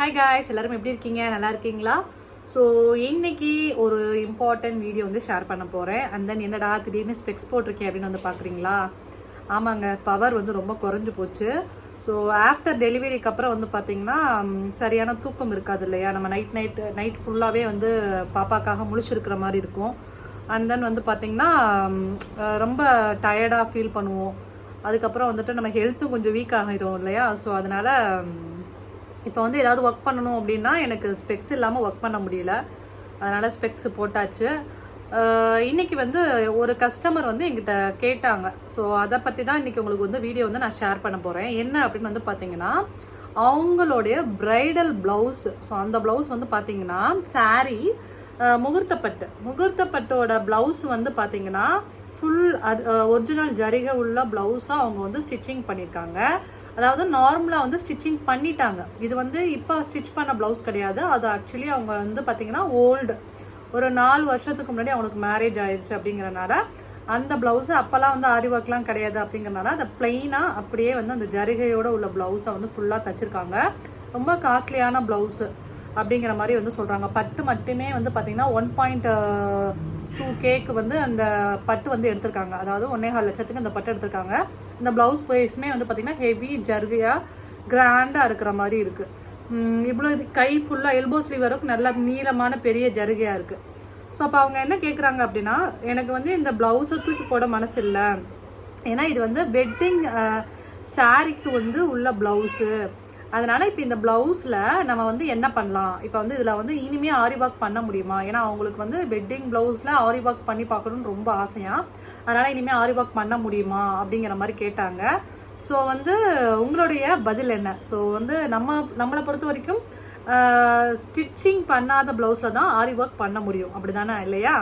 Hi guys எல்லாரும் எப்படி இருக்கீங்க? நல்லா இருக்கீங்களா? ஸோ இன்னைக்கு ஒரு இம்பார்ட்டன்ட் வீடியோ வந்து ஷேர் பண்ண போகிறேன் அண்ட் தென் என்னடா திடீர்னு ஸ்பெக்ஸ் போட்டிருக்கேன் அப்படின்னு வந்து பார்க்குறீங்களா? ஆமாங்க பவர் வந்து ரொம்ப குறைஞ்சு போச்சு. ஸோ ஆஃப்டர் டெலிவரிக்கு அப்புறம் வந்து பார்த்தீங்கன்னா சரியான தூக்கம் இருக்காது இல்லையா? நம்ம நைட் நைட் நைட் ஃபுல்லாகவே வந்து பாப்பாக்காக முழிச்சிருக்கிற மாதிரி இருக்கும். அண்ட் தென் வந்து பார்த்தீங்கன்னா ரொம்ப டயர்டாக ஃபீல் பண்ணுவோம். அதுக்கப்புறம் வந்துட்டு நம்ம ஹெல்த்தும் கொஞ்சம் வீக் ஆகிடும் இல்லையா? ஸோ அதனால் இப்போ வந்து ஏதாவது ஒர்க் பண்ணணும் அப்படின்னா எனக்கு ஸ்பெக்ஸ் இல்லாமல் ஒர்க் பண்ண முடியல. அதனால் ஸ்பெக்ஸ் போட்டாச்சு. இன்றைக்கி இன்னைக்கு வந்து ஒரு கஸ்டமர் வந்து எங்கிட்ட கேட்டாங்க. ஸோ அதை பற்றி தான் இன்னைக்கு உங்களுக்கு வந்து வீடியோ வந்து நான் ஷேர் பண்ண போகிறேன் என்ன அப்படின்னு வந்து பார்த்தீங்கன்னா அவங்களுடைய பிரைடல் ப்ளவுஸ் ஸோ அந்த ப்ளவுஸ் வந்து பார்த்தீங்கன்னா saree முகூர்த்தப்பட்டு. முகூர்த்தப்பட்டோட ப்ளவுஸ் வந்து பார்த்தீங்கன்னா ஃபுல் ஒரிஜினல் ஜரிகை உள்ள ப்ளவுஸாக அவங்க வந்து ஸ்டிச்சிங் பண்ணியிருக்காங்க அதாவது நார்மலாக வந்து ஸ்டிச்சிங் பண்ணிட்டாங்க. இது வந்து இப்போ ஸ்டிச் பண்ண ப்ளவுஸ் கிடையாது. அது ஆக்சுவலி அவங்க வந்து பார்த்தீங்கன்னா ஓல்டு ஒரு நாலு வருஷத்துக்கு முன்னாடி அவங்களுக்கு மேரேஜ் ஆயிடுச்சு அப்படிங்கறனால அந்த ப்ளவுஸு அப்போல்லாம் வந்து ஆரி ஒர்க்லாம் கிடையாது அப்படிங்கிறனால அதை பிளெயினாக அப்படியே வந்து அந்த ஜரிகையோட உள்ள ப்ளவுஸை வந்து ஃபுல்லாக தச்சிருக்காங்க. ரொம்ப காஸ்ட்லியான ப்ளவுஸு அப்படிங்கிற மாதிரி வந்து சொல்கிறாங்க பட்டு மட்டுமே வந்து பார்த்தீங்கன்னா ஒன் பாயிண்ட் டூ கேக்கு வந்து அந்த பட்டு வந்து எடுத்திருக்காங்க. அதாவது ஒன்னே கால் லட்சத்துக்கு அந்த பட்டு எடுத்திருக்காங்க. இந்த ப்ளவுஸ் ப்ரைஸுமே வந்து பார்த்தீங்கன்னா ஹெவி ஜர்கையாக கிராண்டாக இருக்கிற மாதிரி இருக்குது இவ்வளோ இது கை ஃபுல்லாக எல்போ ஸ்லீவ் வரைக்கும் நல்ல நீளமான பெரிய ஜருகையாக இருக்குது ஸோ அப்போ அவங்க என்ன கேட்குறாங்க அப்படின்னா எனக்கு வந்து இந்த ப்ளவுஸை தூக்கி போட மனசு இல்லை. ஏன்னா இது வந்து வெட்டிங் சாரிக்கு வந்து உள்ள ப்ளவுஸு அதனால இப்போ இந்த ப்ளவுஸில் நம்ம வந்து என்ன பண்ணலாம்? இப்போ வந்து இதில் வந்து இனிமே ஆரி ஒர்க் பண்ண முடியுமா? ஏன்னா அவங்களுக்கு வந்து வெட்டிங் ப்ளவுஸில் ஆரி ஒர்க் பண்ணி பார்க்கணும்னு ரொம்ப ஆசையாக அதனால இனிமே ஆரி ஒர்க் பண்ண முடியுமா? அப்படிங்கிற மாதிரி கேட்டாங்க. ஸோ வந்து உங்களுடைய பதில் என்ன? ஸோ வந்து நம்ம நம்மளை பொறுத்த வரைக்கும் ஸ்டிச்சிங் பண்ணாத ப்ளவுஸில் தான் ஆரி ஒர்க் பண்ண முடியும். அப்படி தானே இல்லையா?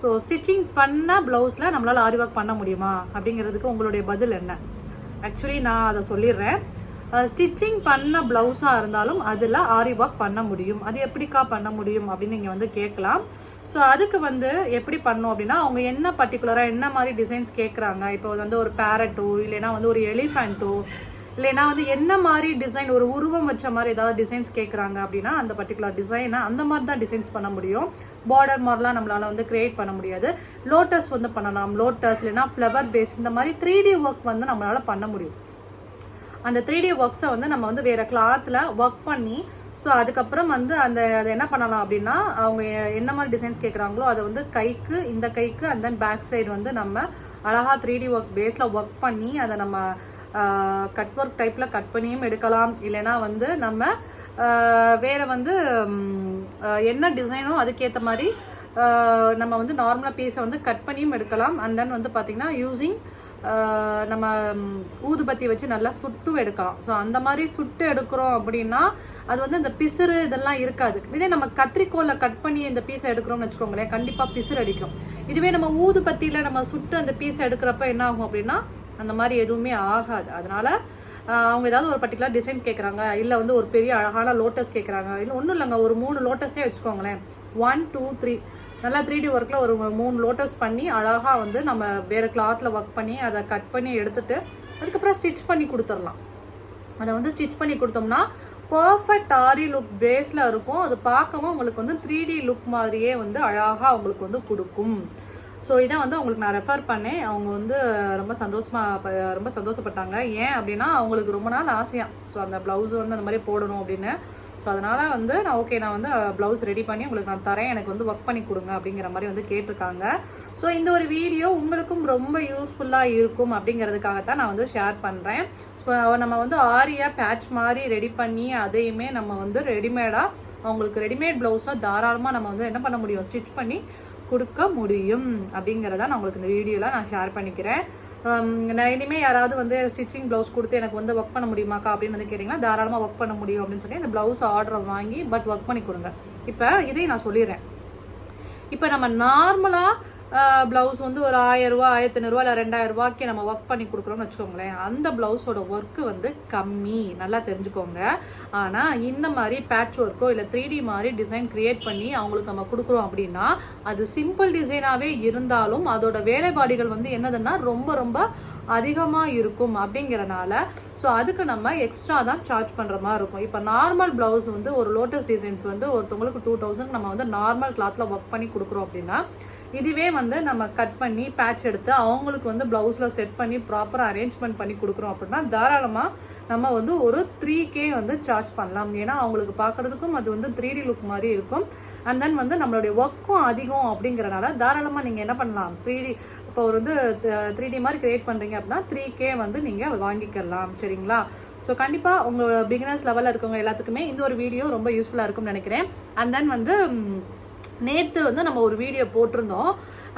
ஸோ ஸ்டிச்சிங் பண்ண ப்ளவுஸில் நம்மளால் ஆரி ஒர்க் பண்ண முடியுமா? அப்படிங்கிறதுக்கு உங்களுடைய பதில் என்ன? ஆக்சுவலி நான் அதை சொல்லிடுறேன். ஸ்டிச்சிங் பண்ண ப்ளவுஸாக இருந்தாலும் அதில் ஆரி ஒர்க் பண்ண முடியும். அது எப்படிக்கா பண்ண முடியும் அப்படின்னு நீங்கள் வந்து கேட்கலாம். ஸோ அதுக்கு வந்து எப்படி பண்ணோம் அப்படின்னா அவங்க என்ன பர்டிகுலராக என்ன மாதிரி டிசைன்ஸ் கேட்குறாங்க இப்போ வந்து ஒரு பேரட்டோ இல்லைன்னா வந்து ஒரு எலிஃபெண்ட்டோ இல்லைன்னா வந்து என்ன மாதிரி டிசைன் ஒரு உருவம் வச்ச மாதிரி ஏதாவது டிசைன்ஸ் கேட்குறாங்க அப்படின்னா அந்த பர்டிகுலர் டிசைனை அந்த மாதிரி தான் டிசைன்ஸ் பண்ண முடியும். பார்டர் மாதிரிலாம் நம்மளால் வந்து கிரியேட் பண்ண முடியாது. லோட்டஸ் வந்து பண்ணலாம். லோட்டஸ் இல்லைன்னா ஃப்ளவர் பேஸ் இந்த மாதிரி த்ரீ டி ஒர்க் வந்து நம்மளால் பண்ண முடியும். அந்த த்ரீ டி ஒர்க்ஸை வந்து நம்ம வந்து வேற கிளாத்தில் ஒர்க் பண்ணி ஸோ அதுக்கப்புறம் வந்து அந்த அதை என்ன பண்ணலாம் அப்படின்னா அவங்க என்ன மாதிரி டிசைன்ஸ் கேட்குறாங்களோ அதை வந்து கைக்கு இந்த கைக்கு அண்ட் தென் பேக் சைடு வந்து நம்ம அழகா த்ரீ டி ஒர்க் பேஸில் ஒர்க் பண்ணி அதை நம்ம கட் ஒர்க் டைப்பில் கட் பண்ணியும் எடுக்கலாம். இல்லைன்னா வந்து நம்ம வேறு வேற வந்து என்ன டிசைனோ அதுக்கேற்ற மாதிரி நம்ம வந்து நார்மலாக பீஸை வந்து கட் பண்ணியும் எடுக்கலாம். அண்ட் தென் வந்து பார்த்தீங்கன்னா யூஸிங் நம்ம ஊதுபத்தி வச்சு நல்லா சுட்டு எடுக்கலாம். ஸோ அந்த மாதிரி சுட்டு எடுக்கிறோம் அப்படின்னா அது வந்து இந்த பிசுறு இதெல்லாம் இருக்காது. இதே நம்ம கத்திரிக்கோலில் கட் பண்ணி இந்த பீஸை எடுக்கிறோம்னு வச்சுக்கோங்களேன் கண்டிப்பாக பிசுறு அடிக்கும். இதுவே நம்ம ஊதுபத்தியில் நம்ம சுட்டு அந்த பீஸை எடுக்கிறப்ப என்ன ஆகும் அப்படின்னா அந்த மாதிரி எதுவுமே ஆகாது. அதனால அவங்க ஏதாவது ஒரு பர்டிகுலர் டிசைன் கேட்குறாங்க இல்லை வந்து ஒரு பெரிய அழகான லோட்டஸ் கேட்குறாங்க இல்லை ஒன்றும் இல்லைங்க ஒரு மூணு லோட்டஸே வச்சுக்கோங்களேன். ஒன் டூ த்ரீ நல்லா த்ரீ டி ஒர்க்கில் ஒரு மூணு லோட்டஸ் பண்ணி அழகாக வந்து நம்ம வேறு கிளாத்தில் ஒர்க் பண்ணி அதை கட் பண்ணி எடுத்துகிட்டு அதுக்கப்புறம் ஸ்டிச் பண்ணி கொடுத்துடலாம். அதை வந்து ஸ்டிச் பண்ணி கொடுத்தோம்னா பர்ஃபெக்ட் ஆரி லுக் பேஸில் இருக்கும். அது பார்க்கவும் உங்களுக்கு வந்து த்ரீ டி லுக் மாதிரியே வந்து அழகாக உங்களுக்கு வந்து கொடுக்கும். ஸோ இதை வந்து அவங்களுக்கு நான் ரெஃபர் பண்ணேன். அவங்க வந்து ரொம்ப சந்தோஷமாக ரொம்ப சந்தோஷப்பட்டாங்க. ஏன் அப்படின்னா அவங்களுக்கு ரொம்ப நாள் ஆசையாக ஸோ அந்த ப்ளவுஸ் வந்து அந்த மாதிரி போடணும் அப்படின்னு. ஸோ அதனால் வந்து நான் ஓகே நான் வந்து uh, ப்ளவுஸ் ரெடி பண்ணி உங்களுக்கு நான் தரேன். எனக்கு வந்து ஒர்க் பண்ணி கொடுங்க அப்படிங்கிற மாதிரி வந்து கேட்டிருக்காங்க. ஸோ இந்த ஒரு வீடியோ உங்களுக்கும் ரொம்ப யூஸ்ஃபுல்லாக இருக்கும் அப்படிங்கிறதுக்காகத்தான் நான் வந்து ஷேர் பண்ணுறேன் ஸோ நம்ம வந்து ஆரியா பேட்ச் மாதிரி ரெடி பண்ணி அதையுமே நம்ம வந்து ரெடிமேடாக அவங்களுக்கு ரெடிமேட் ப்ளவுஸாக தாராளமாக நம்ம வந்து என்ன பண்ண முடியும்? ஸ்டிச் பண்ணி கொடுக்க முடியும் அப்படிங்கிறத நான் உங்களுக்கு இந்த வீடியோவில் நான் ஷேர் பண்ணிக்கிறேன். Um, நான் இனிமேல் யாராவது வந்து ஸ்டிச்சிங் ப்ளவுஸ் கொடுத்து எனக்கு வந்து ஒர்க் பண்ண முடியுமாக்கா அப்படின்னு வந்து கேட்டிங்கன்னா தாராளமாக ஒர்க் பண்ண முடியும் அப்படின்னு சொல்லி இந்த ப்ளவுஸ் ஆர்டரை வாங்கி பட் ஒர்க் பண்ணி கொடுங்க. இப்போ இதை நான் சொல்லிடுறேன். இப்போ நம்ம நார்மலாக ப்ளவுஸ் வந்து ஒரு ஆயிரரூவா ரூபா ஆயிரத்தி இல்லை ரெண்டாயிரம் ரூபாய்க்கு நம்ம ஒர்க் பண்ணி கொடுக்குறோம்னு வச்சுக்கோங்களேன். அந்த ப்ளவுஸோட ஒர்க்கு வந்து கம்மி. நல்லா தெரிஞ்சுக்கோங்க. ஆனால் இந்த மாதிரி பேட்ச் ஒர்க்கோ இல்லை த்ரீ டி மாதிரி டிசைன் கிரியேட் பண்ணி அவங்களுக்கு நம்ம கொடுக்குறோம் அப்படின்னா அது சிம்பிள் டிசைனாகவே இருந்தாலும் அதோட வேலைப்பாடுகள் வந்து என்னதுன்னா ரொம்ப ரொம்ப அதிகமாக இருக்கும் அப்படிங்கிறனால ஸோ அதுக்கு நம்ம எக்ஸ்ட்ரா தான் சார்ஜ் பண்ணுற மாதிரி இருக்கும். இப்போ நார்மல் ப்ளவுஸ் வந்து ஒரு லோட்டஸ் டிசைன்ஸ் வந்து ஒருத்தவங்களுக்கு டூ தௌசண்ட் நம்ம வந்து நார்மல் கிளாத்தில் ஒர்க் பண்ணி கொடுக்குறோம் அப்படின்னா இதுவே வந்து நம்ம கட் பண்ணி பேட்ச் எடுத்து அவங்களுக்கு வந்து ப்ளவுஸில் செட் பண்ணி ப்ராப்பராக அரேஞ்ச்மெண்ட் பண்ணி கொடுக்குறோம் அப்படின்னா தாராளமாக நம்ம வந்து ஒரு த்ரீ கே வந்து சார்ஜ் பண்ணலாம். ஏன்னா அவங்களுக்கு பார்க்குறதுக்கும் அது வந்து த்ரீ டி லுக் மாதிரி இருக்கும். அண்ட் தென் வந்து நம்மளுடைய ஒர்க்கும் அதிகம் அப்படிங்கிறனால தாராளமாக நீங்கள் என்ன பண்ணலாம்? த்ரீ டி இப்போ ஒரு வந்து த்ரீ டி மாதிரி கிரியேட் பண்ணுறீங்க அப்படின்னா த்ரீ கே வந்து நீங்கள் வாங்கிக்கலாம். சரிங்களா? ஸோ கண்டிப்பாக உங்கள் பிகினர்ஸ் லெவலில் இருக்கவங்க எல்லாத்துக்குமே இந்த ஒரு வீடியோ ரொம்ப யூஸ்ஃபுல்லாக இருக்கும்னு நினைக்கிறேன். அண்ட் தென் வந்து நேற்று வந்து நம்ம ஒரு வீடியோ போட்டிருந்தோம்.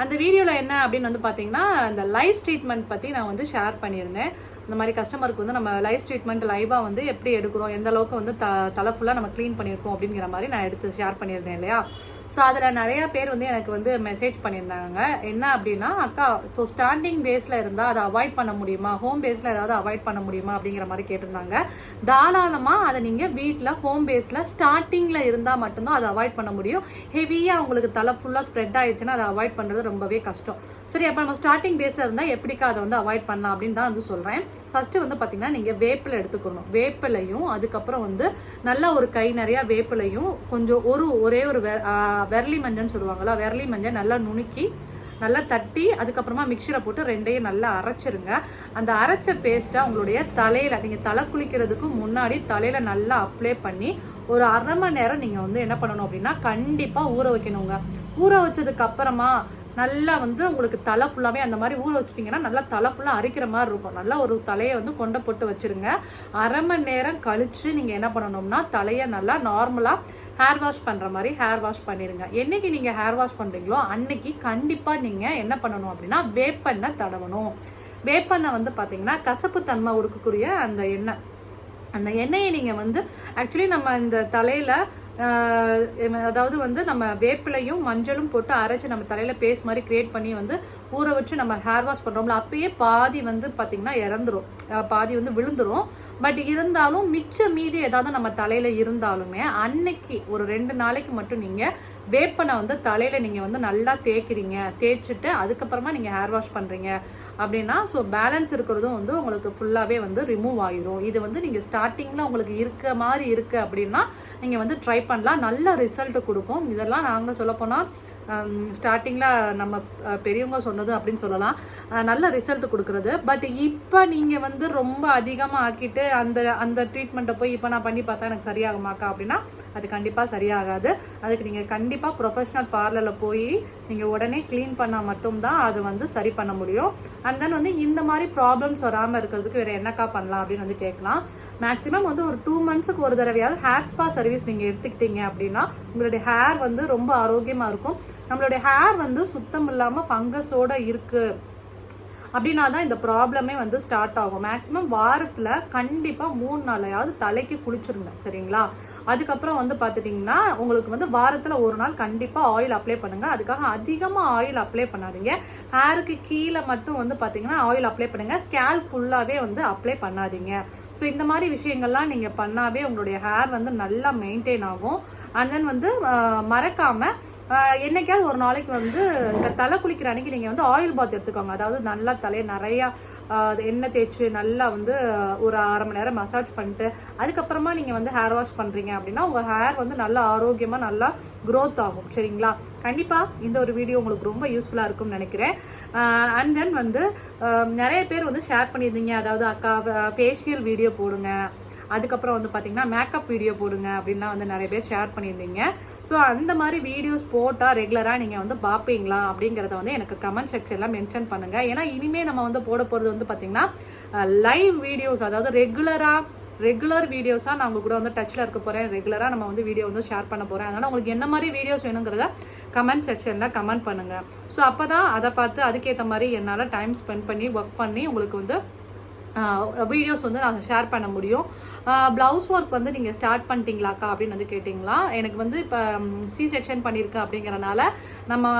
அந்த வீடியோவில் என்ன அப்படின்னு வந்து பார்த்தீங்கன்னா இந்த லைஃப் ட்ரீட்மெண்ட் பற்றி நான் வந்து ஷேர் பண்ணியிருந்தேன். இந்த மாதிரி கஸ்டமருக்கு வந்து நம்ம லைஃப் ட்ரீட்மெண்ட் லைவாக வந்து எப்படி எடுக்கிறோம் எந்த அளவுக்கு வந்து த தலை ஃபுல்லாக நம்ம க்ளீன் பண்ணியிருக்கோம் அப்படிங்கிற மாதிரி நான் எடுத்து ஷேர் பண்ணியிருந்தேன் இல்லையா? ஸோ அதில் நிறையா பேர் வந்து எனக்கு வந்து மெசேஜ் பண்ணியிருந்தாங்க. என்ன அப்படின்னா அக்கா ஸோ ஸ்டாண்டிங் பேஸில் இருந்தால் அதை அவாய்ட் பண்ண முடியுமா? ஹோம் பேஸில் ஏதாவது அவாய்ட் பண்ண முடியுமா? அப்படிங்கிற மாதிரி கேட்டிருந்தாங்க. தாராளமாக அதை நீங்கள் வீட்டில் ஹோம் பேஸில் ஸ்டார்டிங்கில் இருந்தால் மட்டும்தான் அதை அவாய்ட் பண்ண முடியும். ஹெவியாக உங்களுக்கு தலை ஃபுல்லாக ஸ்ப்ரெட் ஆயிடுச்சுன்னா அதை அவாய்ட் பண்ணுறது ரொம்பவே கஷ்டம். சரி அப்போ நம்ம ஸ்டார்டிங் பேஸில் இருந்தால் எப்படிக்கா அதை வந்து அவாய்ட் பண்ணலாம் அப்படின்னு தான் வந்து சொல்கிறேன் ஃபஸ்ட்டு வந்து பார்த்தீங்கன்னா நீங்கள் வேப்பிலை எடுத்துக்கணும். வேப்பிலையும் அதுக்கப்புறம் வந்து நல்லா ஒரு கை நிறையா வேப்பிலையும் கொஞ்சம் ஒரு ஒரே ஒரு வெ- விரலி மஞ்சள்னு சொல்லுவாங்களா விரலி மஞ்சள் நல்லா நுணுக்கி நல்லா தட்டி அதுக்கப்புறமா மிக்சியில் போட்டு ரெண்டையும் நல்லா அரைச்சிருங்க. அந்த அரைச்ச பேஸ்ட்டை உங்களுடைய தலையில் நீங்கள் தலை குளிக்கிறதுக்கு முன்னாடி தலையில் நல்லா அப்ளை பண்ணி ஒரு அரை மணி நேரம் நீங்கள் வந்து என்ன பண்ணணும் அப்படின்னா கண்டிப்பாக ஊற வைக்கணுங்க. ஊற வச்சதுக்கு அப்புறமா நல்லா வந்து உங்களுக்கு தலை ஃபுல்லாகவே அந்த மாதிரி ஊற வச்சிட்டிங்கன்னா நல்லா தலை ஃபுல்லாக அரைக்கிற மாதிரி இருக்கும். நல்லா ஒரு தலையை வந்து கொண்டை போட்டு வச்சிருங்க. அரை மணி நேரம் கழித்து நீங்கள் என்ன பண்ணணும்னா தலையை நல்லா நார்மலாக ஹேர் வாஷ் பண்ணுற மாதிரி ஹேர் வாஷ் பண்ணிடுங்க என்னைக்கு நீங்கள் ஹேர் வாஷ் பண்ணுறீங்களோ அன்னைக்கு கண்டிப்பாக நீங்கள் என்ன பண்ணணும் அப்படின்னா வேப்பெண்ணை தடவணும். வேப்பெண்ணெய் வந்து பார்த்தீங்கன்னா கசப்பு தன்மை இருக்கக்கூடிய அந்த எண்ணெய். அந்த எண்ணெயை நீங்கள் வந்து ஆக்சுவலி நம்ம இந்த தலையில் அதாவது வந்து நம்ம வேப்பிலையும் மஞ்சளும் போட்டு அரைச்சி நம்ம தலையில் பேஸ்ட் மாதிரி கிரியேட் பண்ணி வந்து ஊற வச்சு நம்ம ஹேர் வாஷ் பண்ணுறோம்ல அப்பயே பாதி வந்து பார்த்திங்கன்னா இறந்துரும். பாதி வந்து விழுந்துரும். பட் இருந்தாலும் மிச்ச மீதி ஏதாவது நம்ம தலையில் இருந்தாலுமே அன்னைக்கு ஒரு ரெண்டு நாளைக்கு மட்டும் நீங்கள் வேப்பனை வந்து தலையில் நீங்கள் வந்து நல்லா தேய்க்கிறீங்க. தேய்ச்சிட்டு அதுக்கப்புறமா நீங்கள் ஹேர் வாஷ் பண்ணுறீங்க அப்படின்னா ஸோ பேலன்ஸ் இருக்கிறதும் வந்து உங்களுக்கு ஃபுல்லாகவே வந்து ரிமூவ் ஆயிரும். இது வந்து நீங்கள் ஸ்டார்டிங்கில் உங்களுக்கு இருக்க மாதிரி இருக்குது அப்படின்னா நீங்கள் வந்து ட்ரை பண்ணலாம். நல்ல ரிசல்ட் கொடுக்கும். இதெல்லாம் நாங்கள் சொல்லப்போனால் ஸ்டார்டிங்கில் நம்ம பெரியவங்க சொன்னது அப்படின்னு சொல்லலாம். நல்ல ரிசல்ட் கொடுக்குறது. பட் இப்போ நீங்கள் வந்து ரொம்ப அதிகமாக ஆக்கிட்டு அந்த அந்த ட்ரீட்மெண்ட்டை போய் இப்போ நான் பண்ணி பார்த்தா எனக்கு சரியாகுமாக்கா அப்படின்னா அது கண்டிப்பாக சரியாகாது. அதுக்கு நீங்கள் கண்டிப்பாக ப்ரொஃபஷ்னல் பார்லரில் போய் நீங்கள் உடனே க்ளீன் பண்ணால் மட்டும்தான் அது வந்து சரி பண்ண முடியும். அண்ட் தென் வந்து இந்த மாதிரி ப்ராப்ளம்ஸ் வராமல் இருக்கிறதுக்கு வேறு என்னக்கா பண்ணலாம் அப்படின்னு வந்து கேட்கலாம். மேக்ஸிமம் வந்து ஒரு டூ மந்த்ஸுக்கு ஒரு தடவையாவது ஹேர் ஸ்பா சர்வீஸ் நீங்கள் எடுத்துக்கிட்டீங்க அப்படின்னா உங்களுடைய ஹேர் வந்து ரொம்ப ஆரோக்கியமாக இருக்கும். நம்மளுடைய ஹேர் வந்து சுத்தம் இல்லாமல் ஃபங்கஸோட இருக்குது அப்படின்னா தான் இந்த ப்ராப்ளமே வந்து ஸ்டார்ட் ஆகும். மேக்ஸிமம் வாரத்தில் கண்டிப்பாக மூணு நாளையாவது தலைக்கு குளிச்சிருங்க சரிங்களா? அதுக்கப்புறம் வந்து பார்த்துட்டிங்கன்னா உங்களுக்கு வந்து வாரத்தில் ஒரு நாள் கண்டிப்பாக ஆயில் அப்ளை பண்ணுங்கள் அதுக்காக அதிகமாக ஆயில் அப்ளை பண்ணாதீங்க. ஹேருக்கு கீழே மட்டும் வந்து பார்த்தீங்கன்னா ஆயில் அப்ளை பண்ணுங்கள் ஸ்கேல் ஃபுல்லாகவே வந்து அப்ளை பண்ணாதீங்க. ஸோ இந்த மாதிரி விஷயங்கள்லாம் நீங்கள் பண்ணாவே உங்களுடைய ஹேர் வந்து நல்லா மெயின்டைன் ஆகும். அண்ட் தென் வந்து மறக்காமல் என்னைக்காவது ஒரு நாளைக்கு வந்து இந்த தலை குளிக்கிற அன்னைக்கு நீங்கள் வந்து ஆயில் பாத் எடுத்துக்கோங்க. அதாவது நல்லா தலையை நிறையா எண்ணெய் தேய்ச்சி நல்லா வந்து ஒரு அரை மணி நேரம் மசாஜ் பண்ணிட்டு அதுக்கப்புறமா நீங்கள் வந்து ஹேர் வாஷ் பண்ணுறீங்க அப்படின்னா உங்கள் ஹேர் வந்து நல்லா ஆரோக்கியமாக நல்லா க்ரோத் ஆகும். சரிங்களா? கண்டிப்பாக இந்த ஒரு வீடியோ உங்களுக்கு ரொம்ப யூஸ்ஃபுல்லாக இருக்கும்னு நினைக்கிறேன். அண்ட் தென் வந்து நிறைய பேர் வந்து ஷேர் பண்ணியிருந்தீங்க. அதாவது அக்கா ஃபேஷியல் வீடியோ போடுங்க. அதுக்கப்புறம் வந்து பார்த்தீங்கன்னா மேக்கப் வீடியோ போடுங்க அப்படின்லாம் வந்து நிறைய பேர் ஷேர் பண்ணியிருந்தீங்க. ஸோ அந்த மாதிரி வீடியோஸ் போட்டால் ரெகுலராக நீங்கள் வந்து பார்ப்பீங்களா அப்படிங்கிறத வந்து எனக்கு கமெண்ட் செக்ஷனில் மென்ஷன் பண்ணுங்கள் ஏன்னா இனிமேல் நம்ம வந்து போட போகிறது வந்து பார்த்தீங்கன்னா லைவ் வீடியோஸ் அதாவது ரெகுலராக ரெகுலர் வீடியோஸாக நான் உங்கள் கூட வந்து டச்சில் இருக்க போகிறேன் ரெகுலராக நம்ம வந்து வீடியோ வந்து ஷேர் பண்ண போகிறேன் அதனால் உங்களுக்கு என்ன மாதிரி வீடியோஸ் வேணுங்கிறத கமெண்ட் செக்ஷனில் கமெண்ட் பண்ணுங்கள் ஸோ அப்போ தான் அதை பார்த்து அதுக்கேற்ற மாதிரி என்னால் டைம் ஸ்பெண்ட் பண்ணி ஒர்க் பண்ணி உங்களுக்கு வந்து வீடியோஸ் வந்து நான் ஷேர் பண்ண முடியும். ப்ளவுஸ் ஒர்க் வந்து நீங்கள் ஸ்டார்ட் பண்ணிட்டீங்களாக்கா அப்படின்னு வந்து கேட்டிங்களா? எனக்கு வந்து இப்போ சி செக்ஷன் பண்ணியிருக்கேன் அப்படிங்கிறனால நம்ம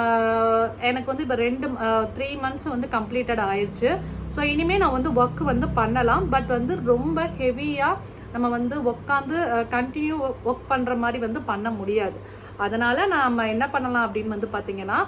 எனக்கு வந்து இப்போ ரெண்டு த்ரீ மந்த்ஸ் வந்து கம்ப்ளீட்டட் ஆயிடுச்சு ஸோ இனிமேல் நான் வந்து ஒர்க் வந்து பண்ணலாம். பட் வந்து ரொம்ப ஹெவியாக நம்ம வந்து உட்காந்து கண்டினியூ ஒர்க் பண்ணுற மாதிரி வந்து பண்ண முடியாது. அதனால நாம என்ன பண்ணலாம் அப்படின்னு வந்து பார்த்தீங்கன்னா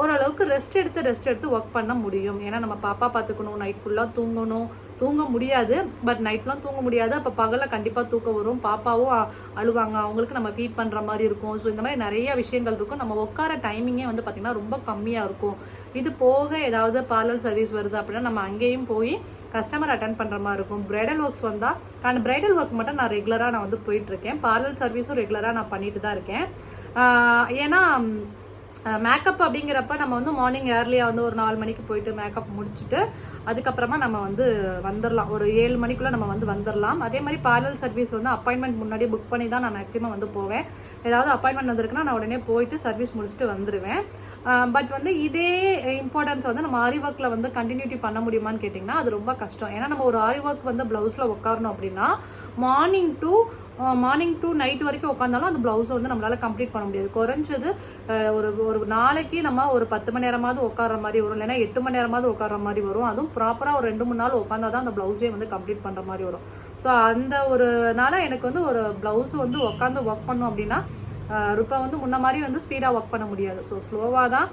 ஓரளவுக்கு ரெஸ்ட் எடுத்து ரெஸ்ட் எடுத்து ஒர்க் பண்ண முடியும். ஏன்னா நம்ம பாப்பா பார்த்துக்கணும் நைட் ஃபுல்லாக தூங்கணும். தூங்க முடியாது. பட் நைட்லாம் தூங்க முடியாது. அப்போ பகலில் கண்டிப்பாக தூக்கம் வரும். பாப்பாவும் அழுவாங்க. அவங்களுக்கு நம்ம ஃபீட் பண்ணுற மாதிரி இருக்கும். ஸோ இந்த மாதிரி நிறைய விஷயங்கள் இருக்கும். நம்ம உட்கார டைமிங்கே வந்து பார்த்திங்கன்னா ரொம்ப கம்மியாக இருக்கும். இது போக ஏதாவது பார்லர் சர்வீஸ் வருது அப்படின்னா நம்ம அங்கேயும் போய் கஸ்டமர் அட்டன் பண்ணுற மாதிரி இருக்கும். பிரைடல் ஒர்க்ஸ் வந்தால் நான் பிரைடல் ஒர்க் மட்டும் நான் ரெகுலராக நான் வந்து போயிட்டுருக்கேன். பார்லர் சர்வீஸும் ரெகுலராக நான் பண்ணிட்டு தான் இருக்கேன். ஏன்னா மேக்கப் அப்படிங்கிறப்ப நம்ம வந்து மார்னிங் ஏர்லியாக வந்து ஒரு நாலு மணிக்கு போயிட்டு மேக்கப் முடிச்சுட்டு அதுக்கப்புறமா நம்ம வந்து வந்துடலாம் ஒரு ஏழு மணிக்குள்ளே நம்ம வந்து வந்துடலாம் அதே மாதிரி பார்லல் சர்வீஸ் வந்து அப்பாயின்மெண்ட் முன்னாடியே புக் பண்ணி தான் நான் மேக்ஸிமம் வந்து போவேன். ஏதாவது அப்பாயின்மெண்ட் வந்திருக்குன்னா நான் உடனே போயிட்டு சர்வீஸ் முடிச்சுட்டு வந்துடுவேன் பட் வந்து இதே இம்பார்ட்டன்ஸ் வந்து நம்ம ஆரி ஒர்க்கில் வந்து கண்டினியூட்டி பண்ண முடியுமான்னு கேட்டிங்கன்னா அது ரொம்ப கஷ்டம். ஏன்னா நம்ம ஒரு ஆரி ஒர்க் வந்து ப்ளவுஸில் உட்காரணும் அப்படின்னா morning to morning to night வரைக்கும் உட்காந்தாலும் அந்த ப்ளவுஸை வந்து நம்மளால் கம்ப்ளீட் பண்ண முடியாது. குறைஞ்சது ஒரு ஒரு நாளைக்கு நம்ம ஒரு பத்து மணி நேரமாவது உட்கார மாதிரி வரும். இல்லைன்னா எட்டு மணி நேரமாவது உட்கார மாதிரி வரும். அதுவும் ப்ராப்பராக ஒரு ரெண்டு மூணு நாள் உட்காந்தா தான் அந்த ப்ளவுஸே வந்து கம்ப்ளீட் பண்ணுற மாதிரி வரும். ஸோ அந்த ஒரு நாள் எனக்கு வந்து ஒரு ப்ளவுஸ் வந்து உட்காந்து ஒர்க் பண்ணோம் அப்படின்னா இப்போ வந்து முன்ன மாதிரி வந்து ஸ்பீடாக ஒர்க் பண்ண முடியாது. ஸோ ஸ்லோவாக தான்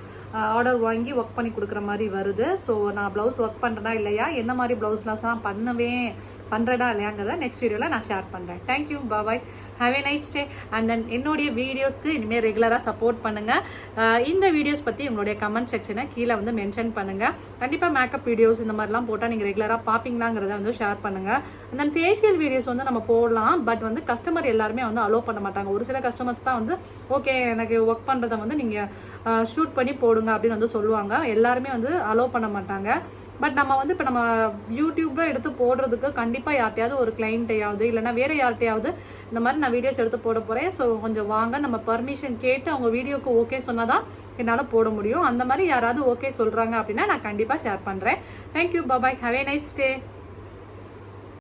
ஆர்டர் வாங்கி ஒர்க் பண்ணி கொடுக்குற மாதிரி வருது. ஸோ நான் ப்ளவுஸ் ஒர்க் பண்ணுறேனா இல்லையா? என்ன மாதிரி ப்ளவுஸ்லாம் தான் பண்ணுவேன்? பண்ணுறதா இல்லையாங்கிறத நெக்ஸ்ட் வீடியோவில் நான் ஷேர் பண்ணுறேன் thank you bye bye have a nice day and then என்னுடைய வீடியோஸ்க்கு இனிமேல் ரெகுலராக சப்போர்ட் பண்ணுங்கள் இந்த வீடியோஸ் பற்றி உங்களுடைய கமெண்ட் செக்ஷனை கீழே வந்து மென்ஷன் பண்ணுங்கள் கண்டிப்பாக மேக்கப் வீடியோஸ் இந்த மாதிரிலாம் போட்டால் நீங்கள் ரெகுலராக பார்ப்பீங்களாங்கிறத வந்து ஷேர் பண்ணுங்கள் அண்ட் தென் ஃபேஷியல் வீடியோஸ் வந்து நம்ம போடலாம். பட் வந்து கஸ்டமர் எல்லாருமே வந்து அலோவ் பண்ண மாட்டாங்க. ஒரு சில கஸ்டமர்ஸ் தான் வந்து ஓகே எனக்கு ஒர்க் பண்ணுறதை வந்து நீங்கள் ஷூட் பண்ணி போடுங்க அப்படின்னு வந்து சொல்லுவாங்க. எல்லாருமே வந்து அலோவ் பண்ண மாட்டாங்க. பட் நம்ம வந்து இப்போ நம்ம யூடியூப்ல எடுத்து போடுறதுக்கு கண்டிப்பாக யார்ட்டையாவது ஒரு கிளைண்ட்டையாவது இல்லைன்னா வேற யார்ட்டையாவது இந்த மாதிரி நான் வீடியோஸ் எடுத்து போட போகிறேன் ஸோ கொஞ்சம் வாங்க நம்ம பர்மிஷன் கேட்டு அவங்க வீடியோக்கு ஓகே சொன்னால் தான் என்னால் போட முடியும். அந்த மாதிரி யாராவது ஓகே சொல்கிறாங்க அப்படின்னா நான் கண்டிப்பாக ஷேர் பண்ணுறேன் thank you bye bye have a nice day